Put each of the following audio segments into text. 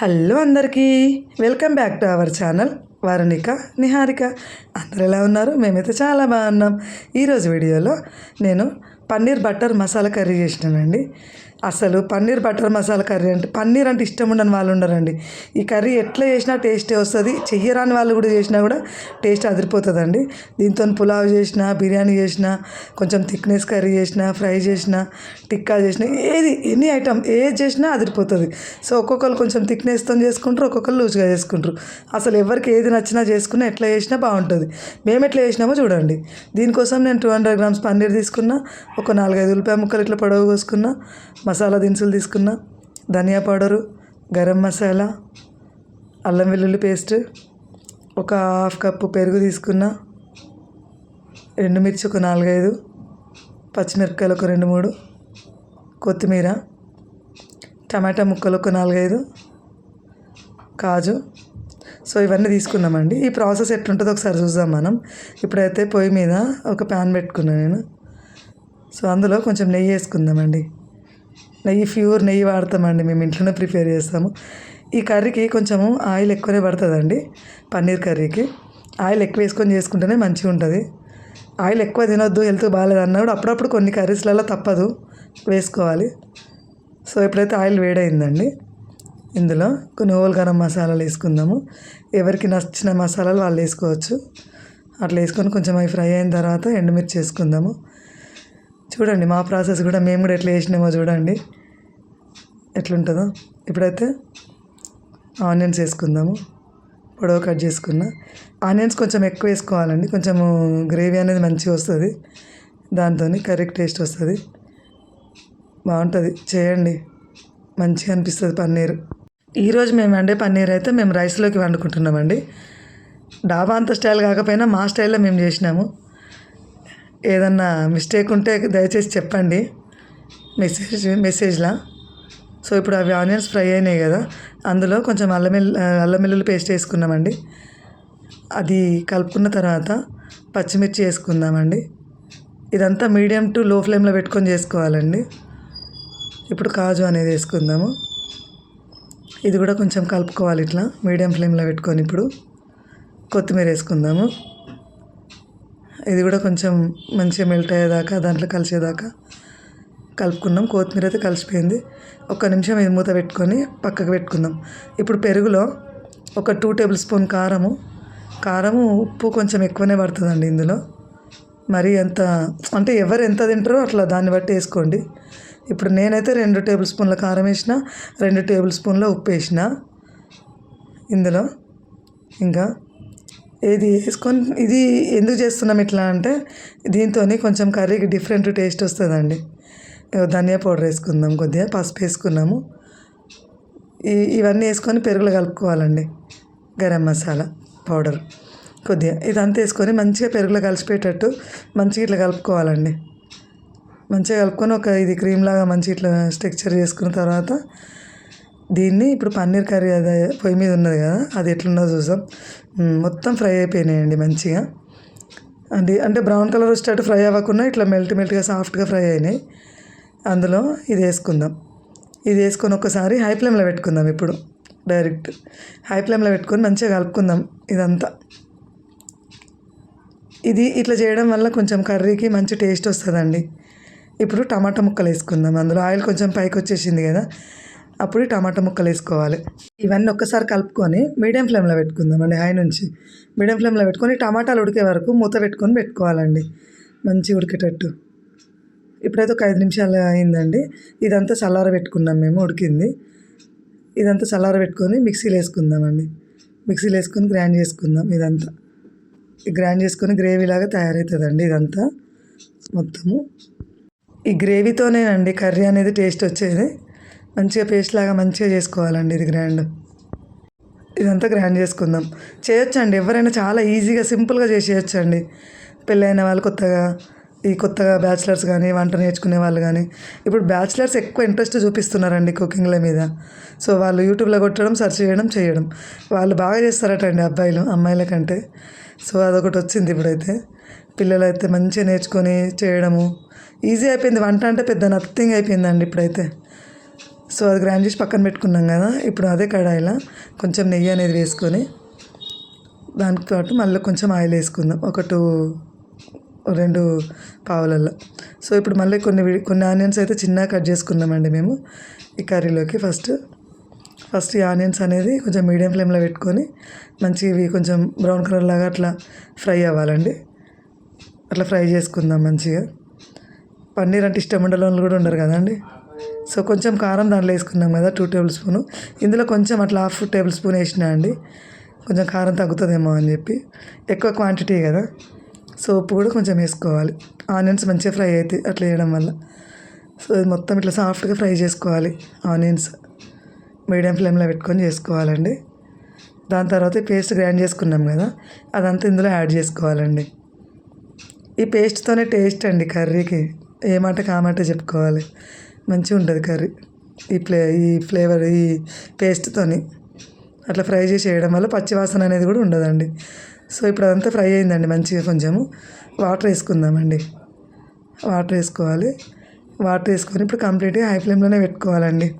Hello అందరికీ. Welcome back to our channel Varunika Niharika. అందరు ఎలా ఉన్నారు? మేమైతే చాలా బాగున్నాం. ఈరోజు వీడియోలో నేను పన్నీర్ బటర్ మసాలా కర్రీ చేసినానండి. అసలు పన్నీర్ బటర్ మసాలా కర్రీ అంటే పన్నీర్ అంటే ఇష్టం ఉండని వాళ్ళు ఉండరండి. ఈ కర్రీ ఎట్లా చేసినా టేస్టే వస్తుంది. చెయ్యరాని వాళ్ళు కూడా చేసినా కూడా టేస్ట్ అదిరిపోతుందండి. దీంతో పులావ్ చేసిన బిర్యానీ చేసిన కొంచెం థిక్నెస్ కర్రీ చేసిన ఫ్రై చేసిన టిక్కా చేసిన ఏది ఎనీ ఐటమ్ ఏది చేసినా అదిరిపోతుంది. సో ఒక్కొక్కరు కొంచెం థిక్నెస్తో చేసుకుంటారు ఒక్కొక్కరు లూజ్గా చేసుకుంటారు. అసలు ఎవరికి ఏది నచ్చినా చేసుకున్నా ఎట్లా చేసినా బాగుంటుంది. మేము ఎట్లా చేసినామో చూడండి. దీనికోసం నేను టూ హండ్రెడ్ గ్రామ్స్ పన్నీర్ తీసుకున్నా ఒక నాలుగైదు ఉల్లిపాయ ముక్కలు ఇట్లా పొడవు కోసుకున్నా మసాలా దినుసులు తీసుకున్న ధనియా పౌడరు గరం మసాలా అల్లం వెల్లుల్లి పేస్ట్ ఒక హాఫ్ కప్పు పెరుగు తీసుకున్నా ఎండుమిర్చి ఒక నాలుగైదు పచ్చిమిరపకాయలు ఒక రెండు మూడు కొత్తిమీర టమాటా ముక్కలు ఒక నాలుగైదు కాజు. సో ఇవన్నీ తీసుకున్నామండి. ఈ ప్రాసెస్ ఎట్లుంటుందో ఒకసారి చూద్దాం మనం. ఇప్పుడైతే పొయ్యి మీద ఒక ప్యాన్ పెట్టుకున్నాను నేను. సో అందులో కొంచెం నెయ్యి వేసుకుందామండి. నెయ్యి ప్యూర్ నెయ్యి వాడతామండి. మేము ఇంట్లోనే ప్రిపేర్ చేస్తాము. ఈ కర్రీకి కొంచెము ఆయిల్ ఎక్కువనే పడుతుందండి పన్నీర్ కర్రీకి. ఆయిల్ ఎక్కువ వేసుకొని చేసుకుంటేనే మంచిగా ఉంటుంది. ఆయిల్ ఎక్కువ తినొద్దు హెల్త్ బాగాలేదు అన్నప్పుడు అప్పుడప్పుడు కొన్ని కర్రీస్లలో తప్పదు వేసుకోవాలి. సో ఎప్పుడైతే ఆయిల్ వేడైందండి ఇందులో కొన్ని ఓల్ గరం మసాలాలు వేసుకుందాము. ఎవరికి నచ్చిన మసాలాలు వాళ్ళు వేసుకోవచ్చు. అట్లా వేసుకొని కొంచెం అవి ఫ్రై అయిన తర్వాత ఎండుమిర్చి వేసుకుందాము. చూడండి మా ప్రాసెస్ కూడా మేము కూడా ఎట్లా చేసినామో చూడండి. ఎట్లుంటుందో. ఇప్పుడైతే ఆనియన్స్ వేసుకుందాము. పొడవు కట్ చేసుకున్న. ఆనియన్స్ కొంచెం ఎక్కువ వేసుకోవాలండి. కొంచెము గ్రేవీ అనేది మంచిగా వస్తుంది. దాంతో కర్రీ టేస్ట్ వస్తుంది. బాగుంటుంది. చేయండి. మంచిగా అనిపిస్తుంది పన్నీర్. ఈరోజు మేము వండే పన్నీర్ అయితే మేము రైస్లోకి వండుకుంటున్నామండి. డాబా అంత స్టైల్ కాకపోయినా మా స్టైల్లో మేము చేసినాము. ఏదన్నా మిస్టేక్ ఉంటే దయచేసి చెప్పండి. మెసేజ్ మెసేజ్లా. సో ఇప్పుడు అవి ఆనియన్స్ ఫ్రై అయినాయి కదా అందులో కొంచెం అల్లం అల్లం వెల్లుల్లి పేస్ట్ వేసుకున్నామండి అది కలుపుకున్న తర్వాత పచ్చిమిర్చి వేసుకుందామండి. ఇదంతా మీడియం టు లో ఫ్లేమ్లో పెట్టుకొని చేసుకోవాలండి. ఇప్పుడు కాజు అనేది వేసుకుందాము. ఇది కూడా కొంచెం కలుపుకోవాలి ఇట్లా మీడియం ఫ్లేమ్లో పెట్టుకొని ఇప్పుడు. కొత్తిమీర వేసుకుందాము. ఇది కూడా కొంచెం మంచిగా మెల్ట్ అయ్యేదాకా దాంట్లో కలిసేదాకా కలుపుకున్నాం. కొత్తిమీర అయితే కలిసిపోయింది. ఒక నిమిషం ఇది మూత పెట్టుకొని పక్కకు పెట్టుకుందాం. ఇప్పుడు పెరుగులో ఒక టూ టేబుల్ స్పూన్ కారము కారము ఉప్పు కొంచెం ఎక్కువనే పడుతుందండి ఇందులో. మరి ఎంత అంటే ఎవరు ఎంత తింటారో అట్లా దాన్ని బట్టి వేసుకోండి. ఇప్పుడు నేనైతే రెండు టేబుల్ స్పూన్ల కారం వేసిన రెండు టేబుల్ స్పూన్ల ఉప్పు వేసిన ఇందులో. ఇంకా ఇది వేసుకొని ఇది ఎందుకు చేస్తున్నాం ఇట్లా అంటే దీంతో కొంచెం కర్రీకి డిఫరెంట్ టేస్ట్ వస్తుందండి. ధనియా పౌడర్ వేసుకుందాం కొద్దిగా పసుపు వేసుకున్నాము. ఇవన్నీ వేసుకొని పెరుగులో కలుపుకోవాలండి. గరం మసాలా పౌడర్ కొద్దిగా. ఇదంతా వేసుకొని మంచిగా పెరుగులో కలిసిపోయేటట్టు మంచిగా ఇట్లా కలుపుకోవాలండి. మంచిగా కలుపుకొని ఒక ఇది క్రీమ్ లాగా మంచిగా ఇట్లా స్ట్రక్చర్ చేసుకున్న తర్వాత దీన్ని ఇప్పుడు పన్నీర్ కర్రీ అదే పొయ్యి మీద ఉన్నది కదా అది ఎట్లున్నదో చూసాం మొత్తం ఫ్రై అయిపోయినాయండి మంచిగా. అంటే అంటే బ్రౌన్ కలర్ వచ్చేటట్టు ఫ్రై అవ్వకుండా ఇట్లా మెల్ట్ మెల్ట్గా సాఫ్ట్గా ఫ్రై అయినాయి. అందులో ఇది వేసుకుందాం. ఇది వేసుకొని ఒకసారి హై ఫ్లేమ్లో పెట్టుకుందాం ఇప్పుడు డైరెక్ట్. హై ఫ్లేమ్లో పెట్టుకొని మంచిగా కలుపుకుందాం ఇదంతా. ఇది ఇట్లా చేయడం వల్ల కొంచెం కర్రీకి మంచి టేస్ట్ వస్తుందండి. ఇప్పుడు టమాటా ముక్కలు వేసుకుందాం. అందులో ఆయిల్ కొంచెం పైకి వచ్చేసింది కదా అప్పుడు టమాటా ముక్కలు వేసుకోవాలి. ఇవన్నీ ఒక్కసారి కలుపుకొని మీడియం ఫ్లేమ్లో పెట్టుకుందాం అండి హై నుంచి. మీడియం ఫ్లేమ్లో పెట్టుకొని టమాటాలు ఉడికే వరకు మూత పెట్టుకొని పెట్టుకోవాలండి మంచి ఉడికేటట్టు. ఇప్పుడైతే ఒక ఐదు నిమిషాలు అయిందండి. ఇదంతా చల్లార పెట్టుకున్నాం మేము ఉడికింది. ఇదంతా చల్లార పెట్టుకొని మిక్సీలో వేసుకుందామండి. మిక్సీలో వేసుకొని గ్రైండ్ చేసుకుందాం ఇదంతా. గ్రైండ్ చేసుకొని గ్రేవీ లాగా తయారవుతుందండి ఇదంతా మొత్తము. ఈ గ్రేవీతోనే అండి కర్రీ అనేది టేస్ట్ వచ్చేది. మంచిగా పేస్ట్ లాగా మంచిగా చేసుకోవాలండి ఇది గ్రాండ్ ఇదంతా గ్రాండ్ చేసుకుందాం. చేయొచ్చండి. ఎవరైనా చాలా ఈజీగా సింపుల్గా చేసేయచ్చండి. పెళ్ళైన వాళ్ళు కొత్తగా ఈ కొత్తగా బ్యాచిలర్స్ కానీ వంట నేర్చుకునే వాళ్ళు కానీ ఇప్పుడు బ్యాచిలర్స్ ఎక్కువ ఇంట్రెస్ట్ చూపిస్తున్నారండి కుకింగ్ల మీద. సో వాళ్ళు యూట్యూబ్లో కొట్టడం సెర్చ్ చేయడం చేయడం. వాళ్ళు బాగా చేస్తారట అండి అబ్బాయిలు అమ్మాయిల కంటే. సో అదొకటి వచ్చింది ఇప్పుడైతే. పిల్లలు అయితే మంచిగా నేర్చుకొని చేయడము. ఈజీ అయిపోయింది. వంట అంటే పెద్ద నథింగ్ అయిపోయిందండి ఇప్పుడైతే. సో అది గ్రైండ్ చేసి పక్కన పెట్టుకున్నాం కదా. ఇప్పుడు అదే కడాయిలో కొంచెం నెయ్యి అనేది వేసుకొని దానికి పాటు మళ్ళీ కొంచెం ఆయిల్ వేసుకుందాం. ఒక టూ రెండు పావులల్లో. సో ఇప్పుడు మళ్ళీ కొన్ని కొన్ని ఆనియన్స్ అయితే చిన్నగా కట్ చేసుకున్నామండి మేము ఈ కర్రీలోకి. ఫస్ట్ ఫస్ట్ ఈ ఆనియన్స్ అనేది కొంచెం మీడియం ఫ్లేమ్లో పెట్టుకొని మంచి ఇవి కొంచెం బ్రౌన్ కలర్ లాగా అట్లా ఫ్రై అవ్వాలండి. అట్లా ఫ్రై చేసుకుందాం మంచిగా. పన్నీర్ అంటే ఇష్టం ఉండలో వాళ్ళు కూడా ఉండరు కదండి. సో కొంచెం కారం దాంట్లో వేసుకున్నాం కదా టూ టేబుల్ స్పూన్ ఇందులో కొంచెం అట్లా హాఫ్ టేబుల్ స్పూన్ వేసినా అండి. కొంచెం కారం తగ్గుతుందేమో అని చెప్పి. ఎక్కువ క్వాంటిటీ కదా. సో ఉప్పు కూడా కొంచెం వేసుకోవాలి. ఆనియన్స్ మంచిగా ఫ్రై అవుతాయి అట్లా వేయడం వల్ల. సో ఇది మొత్తం ఇట్లా సాఫ్ట్గా ఫ్రై చేసుకోవాలి. ఆనియన్స్ మీడియం ఫ్లేమ్లో పెట్టుకొని చేసుకోవాలండి. దాని తర్వాత పేస్ట్ గ్రైండ్ చేసుకున్నాం కదా. అదంతా ఇందులో యాడ్ చేసుకోవాలండి. ఈ పేస్ట్తోనే టేస్ట్ అండి కర్రీకి. ఏ మాట కామాట చెప్పుకోవాలి. మంచిగా ఉంటుంది కర్రీ. ఈ ఫ్లే ఈ ఫ్లేవర్ ఈ పేస్ట్తోని అట్లా ఫ్రై చేసి వేయడం వల్ల పచ్చివాసన అనేది కూడా ఉండదండి. సో ఇప్పుడు అదంతా ఫ్రై అయిందండి మంచిగా కొంచెము. వాటర్ వేసుకుందామండి. వాటర్ వేసుకోవాలి. వాటర్ వేసుకొని ఇప్పుడు కంప్లీట్గా హై ఫ్లేమ్లోనే పెట్టుకోవాలండి.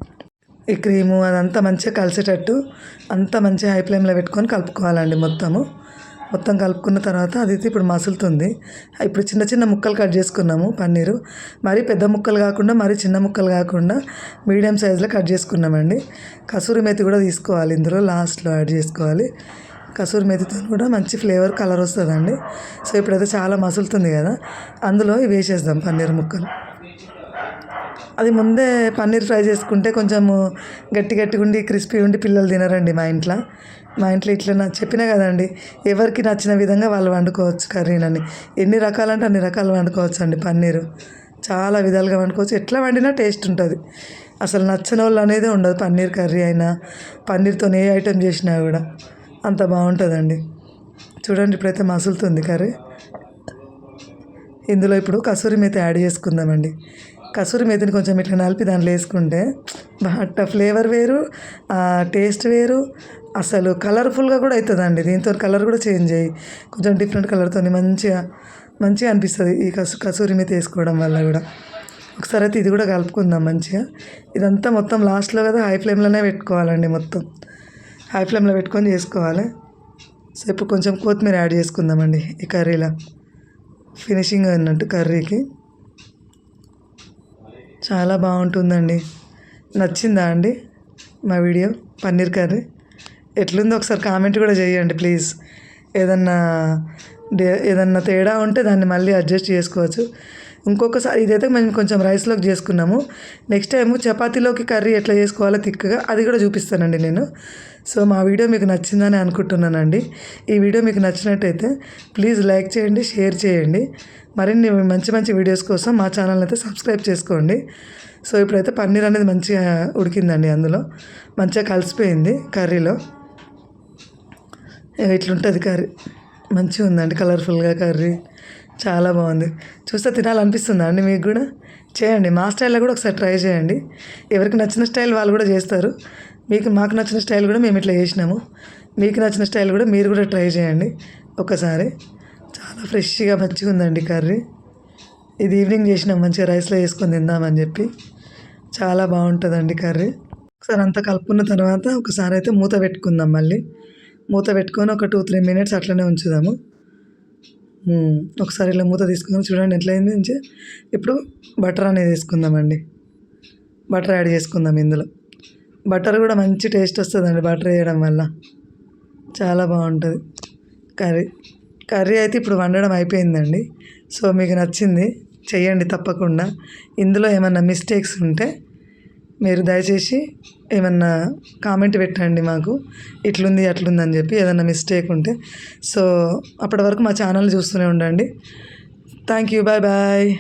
ఈ క్రీము అదంతా మంచిగా కలిసేటట్టు అంతా మంచిగా హై ఫ్లేమ్లో పెట్టుకొని కలుపుకోవాలండి మొత్తము. మొత్తం కలుపుకున్న తర్వాత అది అయితే ఇప్పుడు మసులుతుంది. ఇప్పుడు చిన్న చిన్న ముక్కలు కట్ చేసుకున్నాము పన్నీరు. మరీ పెద్ద ముక్కలు కాకుండా మరీ చిన్న ముక్కలు కాకుండా మీడియం సైజులో కట్ చేసుకున్నామండి. కసూరి మెతి కూడా తీసుకోవాలి ఇందులో లాస్ట్లో యాడ్ చేసుకోవాలి. కసూరి మెతితో కూడా మంచి ఫ్లేవర్ కలర్ వస్తుందండి. సో ఇప్పుడైతే చాలా మసులుతుంది కదా. అందులో ఇవి వేసేద్దాం పన్నీర్ ముక్కలు. అది ముందే పన్నీర్ ఫ్రై చేసుకుంటే కొంచెము గట్టి గట్టిగా ఉండి క్రిస్పీ ఉండి పిల్లలు తినరండి మా ఇంట్లో. మా ఇంట్లో ఇట్లా నాకు చెప్పినా కదండి ఎవరికి నచ్చిన విధంగా వాళ్ళు వండుకోవచ్చు కర్రీనని ఎన్ని రకాలంటే అన్ని రకాలు వండుకోవచ్చు అండి పన్నీరు. చాలా విధాలుగా వండుకోవచ్చు. ఎట్లా వండినా టేస్ట్ ఉంటుంది. అసలు నచ్చని వాళ్ళు అనేది ఉండదు పన్నీర్ కర్రీ అయినా పన్నీర్తో ఏ ఐటెం చేసినా కూడా. అంత బాగుంటుందండి. చూడండి ఇప్పుడైతే మసులుతుంది కర్రీ. ఇందులో ఇప్పుడు కసూరి మేతి యాడ్ చేసుకుందామండి. కసూరి మేతిని కొంచెం ఇట్లా నలిపి దాంట్లో వేసుకుంటే అట్ట ఫ్లేవర్ వేరు టేస్ట్ వేరు. అసలు కలర్ఫుల్గా కూడా అవుతుందండి దీంతో కలర్ కూడా చేంజ్ అయ్యి కొంచెం డిఫరెంట్ కలర్తో మంచిగా మంచిగా అనిపిస్తుంది ఈ కసు కసూరి మేతి వేసుకోవడం వల్ల కూడా. ఒకసారి అయితే ఇది కూడా కలుపుకుందాం మంచిగా. ఇదంతా మొత్తం లాస్ట్లో కదా హై ఫ్లేమ్లోనే పెట్టుకోవాలండి మొత్తం. హై ఫ్లేమ్లో పెట్టుకొని చేసుకోవాలి. సో ఇప్పుడు కొంచెం కొత్తిమీర యాడ్ చేసుకుందామండి ఈ కర్రీలో. ఫినిషింగ్ అన్నట్టు కర్రీకి. చాలా బాగుంటుందండి. నచ్చిందా అండి మా వీడియో? పన్నీర్ కర్రీ? ఎట్లుందో ఒకసారి కామెంట్ కూడా చేయండి ప్లీజ్. ఏదన్నా డే- ఏదన్నా తేడా ఉంటే దాన్ని మళ్ళీ అడ్జస్ట్ చేసుకోవచ్చు. ఇంకొకసారి ఇదైతే మేము కొంచెం రైస్లోకి చేసుకున్నాము. నెక్స్ట్ టైము చపాతీలోకి కర్రీ ఎట్లా చేసుకోవాలో తిక్కగా అది కూడా చూపిస్తానండి నేను. సో మా వీడియో మీకు నచ్చిందని అనుకుంటున్నానండి. ఈ వీడియో మీకు నచ్చినట్టయితే ప్లీజ్ లైక్ చేయండి షేర్ చేయండి. మరిన్ని మంచి మంచి వీడియోస్ కోసం మా ఛానల్ అయితే సబ్స్క్రైబ్ చేసుకోండి. సో ఇప్పుడైతే పన్నీర్ అనేది మంచిగా ఉడికిందండి అందులో. మంచిగా కలిసిపోయింది కర్రీలో. ఇట్లుంటుంది కర్రీ. మంచిగా ఉందండి కలర్ఫుల్గా కర్రీ. చాలా బాగుంది. చూస్తే తినాలనిపిస్తుందా అండి మీకు కూడా? చేయండి. మా స్టైల్లో కూడా ఒకసారి ట్రై చేయండి. ఎవరికి నచ్చిన స్టైల్ వాళ్ళు కూడా చేస్తారు. మీకు మాకు నచ్చిన స్టైల్ కూడా మేము ఇట్లా చేసినాము. మీకు నచ్చిన స్టైల్ కూడా మీరు కూడా ట్రై చేయండి ఒకసారి. చాలా ఫ్రెష్గా మంచిగా ఉందండి కర్రీ. ఇది ఈవినింగ్ చేసినాం మంచిగా రైస్లో వేసుకొని తిందామని చెప్పి. చాలా బాగుంటుందండి కర్రీ. ఒకసారి అంతా కలుపుకున్న తర్వాత ఒకసారి అయితే మూత పెట్టుకుందాం మళ్ళీ. మూత పెట్టుకొని ఒక టూ త్రీ మినిట్స్ అట్లనే ఉంచుదాము. ఒకసారి ఇలా మూత తీసుకుందాం. చూడండి ఎట్లయింది నుంచి ఇప్పుడు బటర్ అనేది వేసుకుందామండి బటర్ యాడ్ చేసుకుందాం ఇందులో. బటర్ కూడా మంచి టేస్ట్ వస్తుందండి బటర్ వేయడం వల్ల. చాలా బాగుంటుంది. కర్రీ కర్రీ అయితే ఇప్పుడు వండడం అయిపోయిందండి. సో మీకు నచ్చింది చేయండి తప్పకుండా. ఇందులో ఏమన్నా మిస్టేక్స్ ఉంటే మీరు దయచేసి ఏమన్నా కామెంట్ పెట్టండి మాకు. ఇట్లుంది అట్లుంది అని చెప్పి ఏదన్నా మిస్టేక్ ఉంటే. సో అప్పటి వరకు మా ఛానల్ చూస్తూనే ఉండండి. Thank you bye bye